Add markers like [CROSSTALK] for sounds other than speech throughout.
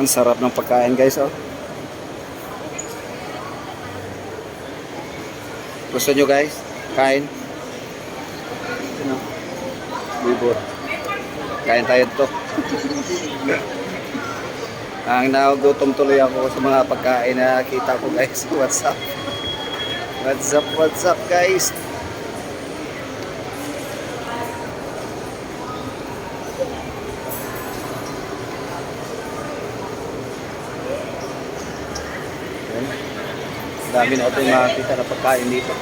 Ang sarap ng pagkain guys oh. Gusto nyo guys? Kain? Ano? Bibot. Kain tayo to. [LAUGHS] Ang nagutom tuloy ako sa mga pagkain na kita ko guys. [LAUGHS] What's up? What's up? What's up guys? Dami na ito yung makakita na pagkain dito.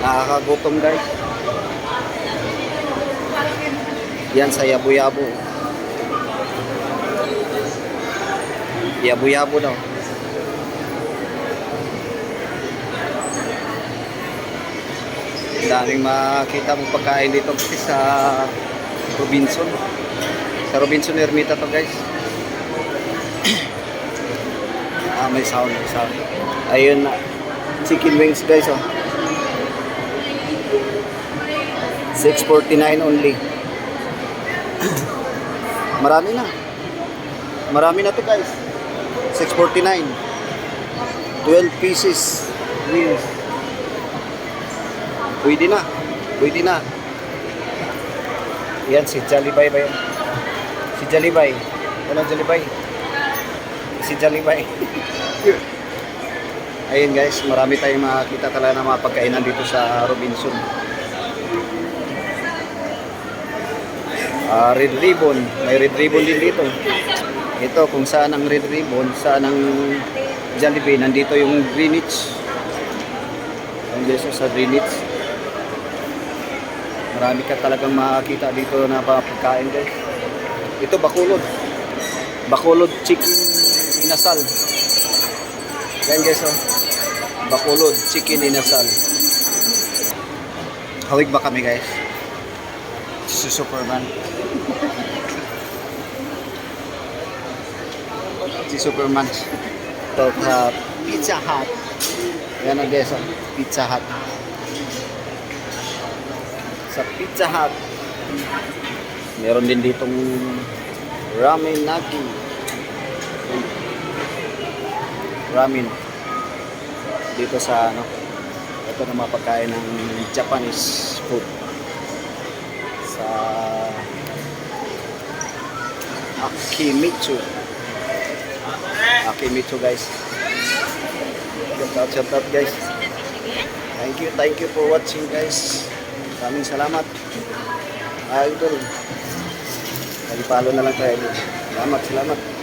Nakakagutom guys. Yan sa Yabu-Yabu. Yabu-Yabu daw. Daming makita mong pagkain dito guys sa Robinson. Sa Robinson Ermita to guys. [CLEARS THROAT] ah, may sound, may sound. Ayun na. Chicken wings guys oh. 649 only. [CLEARS THROAT] Marami na. Marami na to guys. 649. 12 pieces wings. Pwede na. Pwede na. Yan si Jalibay ba yan? Si Jalibay. Walang Jalibay. Si Jalibay. [LAUGHS] Ayun guys, marami tayong makakita talaga ng mga pagkainan dito sa Robinson. Ah, red ribbon. May red ribbon din dito. Ito kung saan ang red ribbon, saan ang Jollibee, nandito yung Greenwich. Nandito sa Greenwich. Marami ka talagang makakita dito na pagkain guys. Ito bakulod. Bakulod chicken inasal. Yan guys oh. Bakulod chicken inasal. Hawig ba kami guys? Si Superman. si Superman. Ito sa Pizza Hut. Yan ang guys oh. Pizza Hut sa Pizza Hut. Meron din ditong ramen nagi. Ramen. Dito sa ano, ito na mga pagkain ng Japanese food. Sa Akimitsu. Akimitsu guys. Shout out, shout out guys. Thank you, thank you for watching guys. Maraming salamat. Idol. Pag-follow na lang tayo. Salamat, salamat.